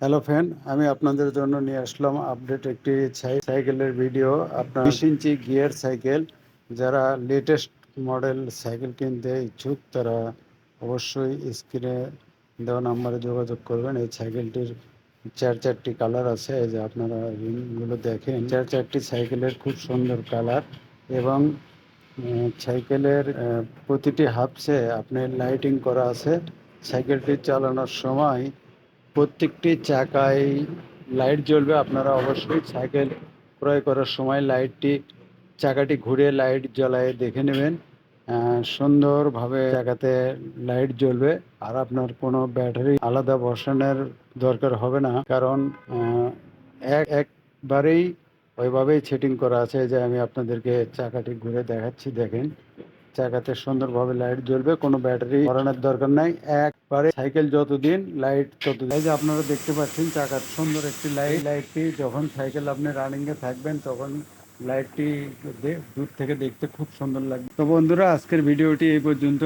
Hello friend আমি আপনাদের জন্য নিয়ে আসলাম আপডেট একটি সাই- সাইকেলের ভিডিও আপনার বিশ ইঞ্চি গিয়ার সাইকেল যারা লেটেস্ট মডেল সাইকেল কিনতে ইচ্ছুক, তারা অবশ্যই স্ক্রিনে দেওয়া নাম্বারে যোগাযোগ করবেন। এই সাইকেলটির চার চারটি কালার আছে যে আপনারা রিংগুলো দেখেন। চার চারটি সাইকেলের খুব সুন্দর কালার এবং সাইকেলের প্রতিটি হাফসে আপনার লাইটিং করা আছে। সাইকেলটি চালানোর সময় প্রত্যেকটি চাকায় লাইট জ্বলবে। আপনারা অবশ্যই সাইকেল ক্রয় করার সময় লাইটটি চাকাটি ঘুরে লাইট জ্বলায় দেখে নেবেন। সুন্দরভাবে চাকাতে লাইট জ্বলবে। আর আপনার কোনো ব্যাটারি আলাদা বসানোর দরকার হবে না। কারণ এক, একবারেই ওইভাবেই সেটিং করা আছে যে আমি আপনাদেরকে চাকাটি ঘুরে দেখাচ্ছি, দেখেন। চাকাতে সুন্দরভাবে লাইট জ্বলবে, কোনো ব্যাটারি করানোর দরকার নাই। একবারে সাইকেল যতদিন লাইট ততদিন। এই যে আপনারা দেখতে পাচ্ছেন, চাকার সুন্দর একটি লাইট লাইটটি যখন সাইকেল আপনি রানিং এ থাকবেন, তখন লাইটটি দূর থেকে দেখতে খুব সুন্দর লাগবে। তো বন্ধুরা, আজকের ভিডিওটি এই পর্যন্ত